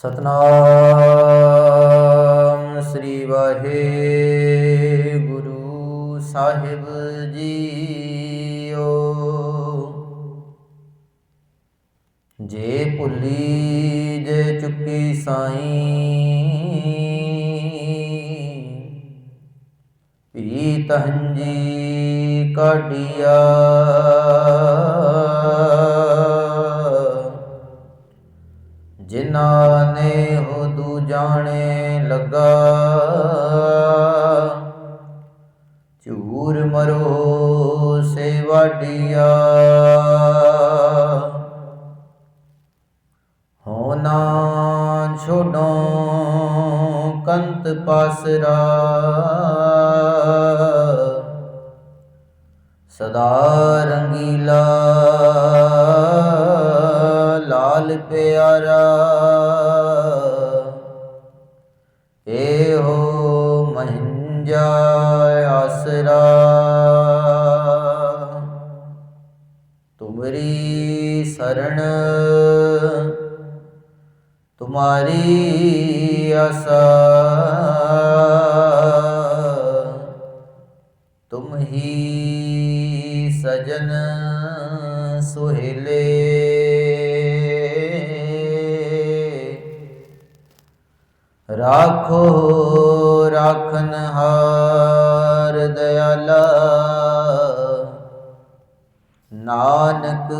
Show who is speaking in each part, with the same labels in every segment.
Speaker 1: ਸਤਨਾਮ ਸ੍ਰੀ ਵਾਹਿਗੁਰੂ ਸਾਹਿਬ ਜੀਓ। ਜੇ ਭੁੱਲੀ ਜੇ ਚੁੱਕੀ ਸਾਈਂ ਪੀ ਤਹੰਜੀ ਕਾਢਿਆ। ਜਿਨ੍ਹਾਂ ਜਾਣੇ ਲੱਗਾ। ਝੂਰ ਮਰੋ ਸੇ ਵਾਡੀਆ ਹੋਣਾ ਛੋਡੋ ਕੰਤ ਪਾਸਰਾ। ਸਦਾ ਰੰਗੀਲਾ ਲਾਲ ਪਿਆਰਾ। ਆਸਰਾ। ਤੁਮਰੀ ਸਰਣ ਤੁਮਾਰੀ ਆਸਾ। ਰਾਖੋ ਰਾਖਨ ਹਾਰ ਦਇਆਲਾ ਨਾਨਕ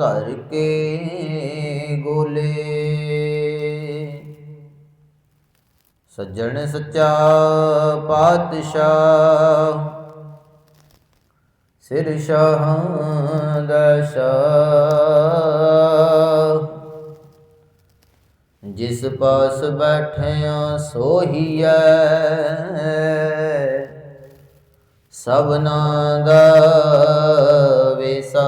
Speaker 1: ਘਰ ਕੇ ਗੋਲੇ। ਸੱਜਣ ਸੱਚਾ ਪਾਤਸ਼ਾਹ ਸਿਰ ਸ਼ਾਹ ਦਾ ਜਿਸ ਪਾਸ ਬੈਠਿਆ ਸੋਹੀਐ। ਸਭਨਾ ਦਾ ਵੇਸਾ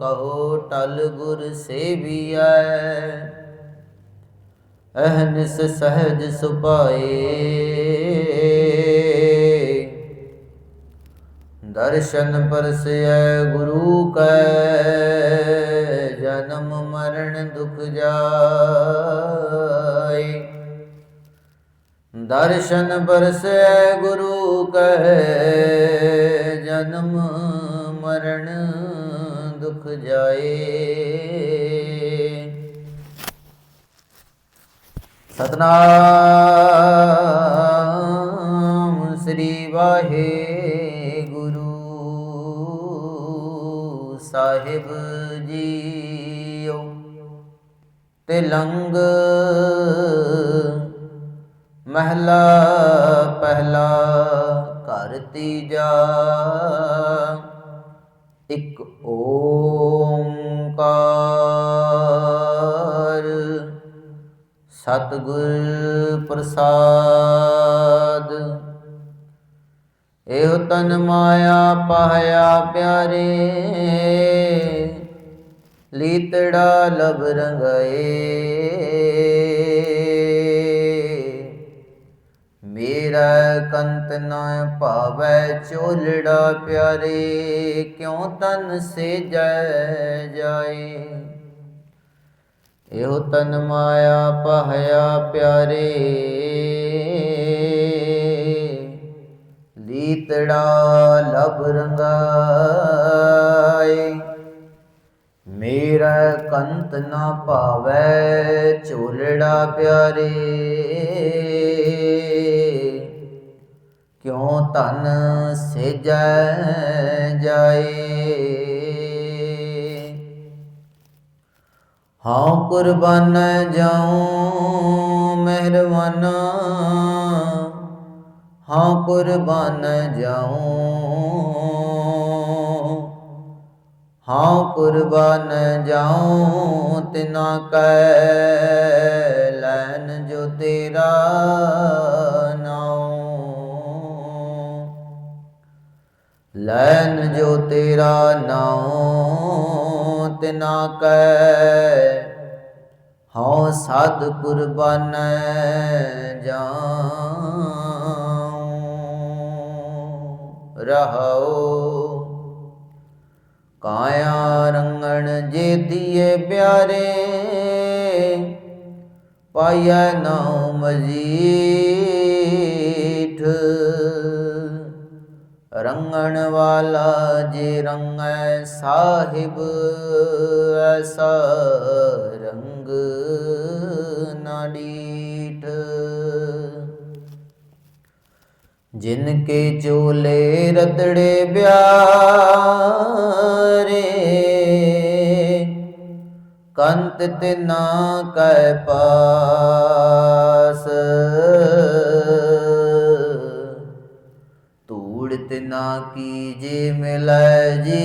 Speaker 1: ਕਹੋ, ਟਲ ਗੁਰ ਸੇਵੀਐ। ਅਹਨਿਸ ਸਹਿਜ ਸੁਪਾਏ ਦਰਸ਼ਨ ਪਰਸੈ ਗੁਰੂ ਕੈ। ਜਨਮ ਮਰਨ ਦੁਖ ਜਾਏ। ਦਰਸ਼ਨ ਪਰਸੈ ਗੁਰੂ ਕਹੇ ਜਨਮ ਮਰਨ ਦੁਖ ਜਾਏ। ਸਤਨਾਮ। ਲੰਗ ਮਹਿਲਾ ਪਹਿਲਾ ਘਰ ਤੀਜਾ। ਇੱਕ ਓੰਕਾਰ। ਸਤਿਗੁਰ ਪ੍ਰਸਾਦ। ਇਹੋ ਤਨ ਮਾਇਆ ਪਾਇਆ ਪਿਆਰੇ। ਲੀਤੜਾ ਲਬ ਰੰਗਏ। ਮੇਰਾ ਕੰਤ ਨਾ ਭਾਵੈ ਚੋਲੜਾ ਪਿਆਰੇ, ਕਿਉ ਤਨ ਸੇ ਜੈ ਜਾਏ? ਇਹੋ ਤਨ ਮਾਇਆ ਪਹਇਆ ਪਿਆਰੇ। ਲੀਤੜਾ ਲਬ ਰੰਗਾਏ। ਮੇਰਾ ਕੰਤ ਨਾ ਭਾਵੈ ਝੋਲੜਾ ਪਿਆਰੇ। ਕਿਉ ਤਨ ਸੇਜੈ ਜਾਏ? ਹਾਂ ਕੁਰਬਾਨ ਜਾਉ ਮਿਹਰਬਾਨਾ। ਹਾਂ ਕੁਰਬਾਨ ਜਾਉ ਹਾਂ ਕੁਰਬਾਨ ਜਾਉ, ਤਿਨਾ ਕੈ ਲੈਨ ਜੋ ਤੇਰਾ ਨਾਉ। ਲੈਨ ਜੋ ਤੇਰਾ ਨਾਉ, ਤਿਨਾ ਕੈ ਹਉ ਸਦ ਕੁਰਬਾਨ ਜਾਉ। ਰਹਾਉ ਕਾਇਆ ਰੰਗਣ ਜੇ ਪਿਆਰੇ ਪਾਇਆ ਨਾਉ ਮਜੀਠ। ਰੰਗਣ ਵਾਲਾ ਜੇ ਰੰਗੈ ਸਾਹਿਬ, ਐਸਾ ਰੰਗ ਨਾ ਡੀਠ। ਜਿਨ ਕੇ ਚੋਲੇ ਰਤੜੇ ਬਿਆਰੇ ਕੰਤ ਤੇ ਨਾ ਕੈ ਪਾਸ। ਧੂੜ ਤੇ ਨਾ ਕੀਜੇ ਮਿਲੈ ਜੀ,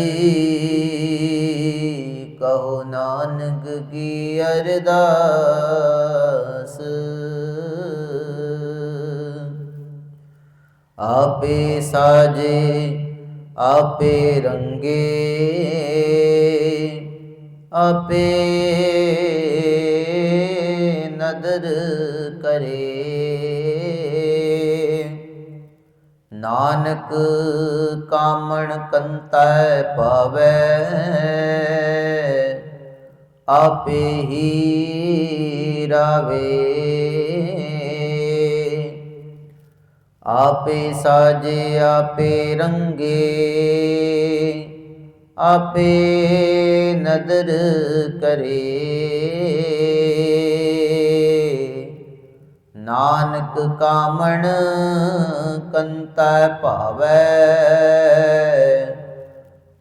Speaker 1: ਕਹੋ ਨਾਨਕ ਕੀ ਅਰਦਾਸ। ਆਪੇ ਸਾਜੇ, ਆਪੇ ਰੰਗੇ ਆਪੇ ਨਦਰ ਕਰੇ। ਨਾਨਕ ਕਾਮਣ ਕੰਤੈ ਪਾਵੈ ਆਪੇ ਹੀ ਰਾਵੇ। ਆਪੇ ਸਾਜੇ ਆਪੇ ਰੰਗੇ। ਆਪੇ ਨਦਰ ਕਰੇ। ਨਾਨਕ ਕਾਮਣ ਕੰਤੈ ਭਾਵੈ,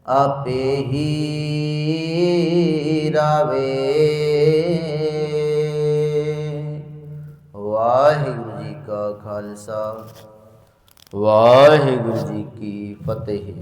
Speaker 1: ਆਪੇ ਹੀ ਰਾਵੇ। ਵਾਹਿਗੁਰੂ ਜੀ ਕਾ ਖਾਲਸਾ, ਵਾਹਿਗੁਰੂ ਜੀ ਕੀ ਫਤਿਹ।